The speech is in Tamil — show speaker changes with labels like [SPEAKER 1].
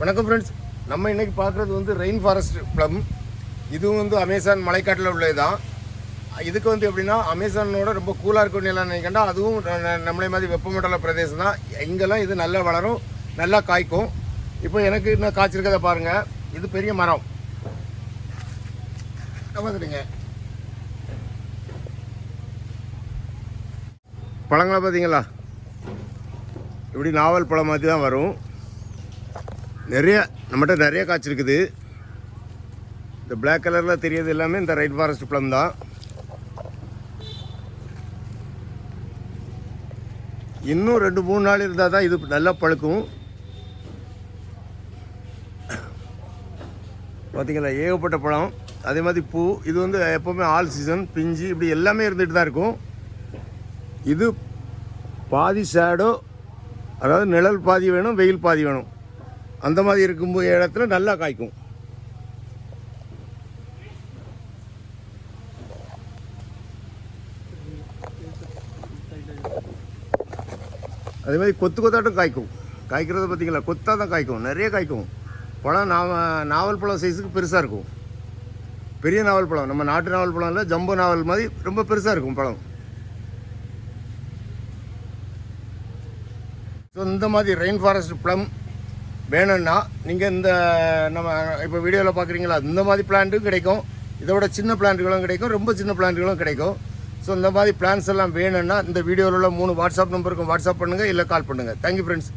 [SPEAKER 1] வணக்கம் ஃப்ரெண்ட்ஸ் நம்ம இன்னைக்கு பார்க்குறது வந்து ரெயின் ஃபாரஸ்ட் ப்ளம் இதுவும் வந்து அமேசான் மலைக்காட்டில் உள்ளது தான் இதுக்கு வந்து எப்படின்னா அமேசானோட ரொம்ப கூலாக இருக்கும்னு எல்லாம் நினைக்கின்றா அதுவும் நம்மளே மாதிரி வெப்பமண்டல பிரதேசம் தான் இங்கெல்லாம் இது நல்லா வளரும் நல்லா காய்க்கும். இப்போ எனக்கு இன்னும் காய்ச்சிருக்கதை பாருங்கள் இது பெரிய மரம். பார்த்துடுங்க பழங்களை பார்த்தீங்களா? இப்படி நாவல் பழம் மாதிரி தான் வரும். நிறைய நம்மகிட்ட நிறைய காய்ச்சிருக்குது இந்த பிளாக் கலரில் தெரியுது எல்லாமே இந்த ரைட் ஃபாரஸ்ட் பழம் தான். இன்னும் ரெண்டு மூணு நாள் இருந்தால் தான் இது நல்லா பழுக்கும். பார்த்திங்களா ஏகப்பட்ட பழம். அதே மாதிரி பூ இது வந்து எப்போவுமே ஆல் சீசன் பிஞ்சு இப்படி எல்லாமே இருந்துட்டு தான் இருக்கும். இது பாதி ஷேடோ அதாவது நிழல் பாதி வேணும் வெயில் பாதி வேணும். அந்த மாதிரி இருக்கும்போது இடத்துல நல்லா காய்க்கும். அதே மாதிரி கொத்து கொத்தாட்டும் காய்க்கும். காய்க்கிறத பார்த்தீங்களா? கொத்தாக தான் காய்க்கும். நிறைய காய்க்கும். பழம் நாவ நாவல் பழம் சைஸுக்கு பெருசாக இருக்கும். பெரிய நாவல் பழம். நம்ம நாட்டு நாவல் பழம் இல்லை ஜம்போ நாவல் மாதிரி ரொம்ப பெருசாக இருக்கும் பழம். ஸோ இந்த மாதிரி ரெயின் ஃபாரஸ்ட் ப்ளம் வேணும்னா நீங்கள் இந்த நம்ம இப்போ வீடியோவில் பார்க்குறீங்களா இந்த மாதிரி பிளான்ட்டும் கிடைக்கும். இதோட சின்ன பிளான்ட்டுகளும் கிடைக்கும் ரொம்ப சின்ன பிளான்ட்டுகளும் கிடைக்கும். ஸோ இந்த மாதிரி பிளான்ஸ் எல்லாம் வேணும்னா இந்த வீடியோவில் உள்ள மூணு வாட்ஸ்அப் நம்பருக்கும் வாட்ஸ்அப் பண்ணுங்கள் இல்லை கால் பண்ணுங்கள் தேங்க்யூ ஃப்ரெண்ட்ஸ்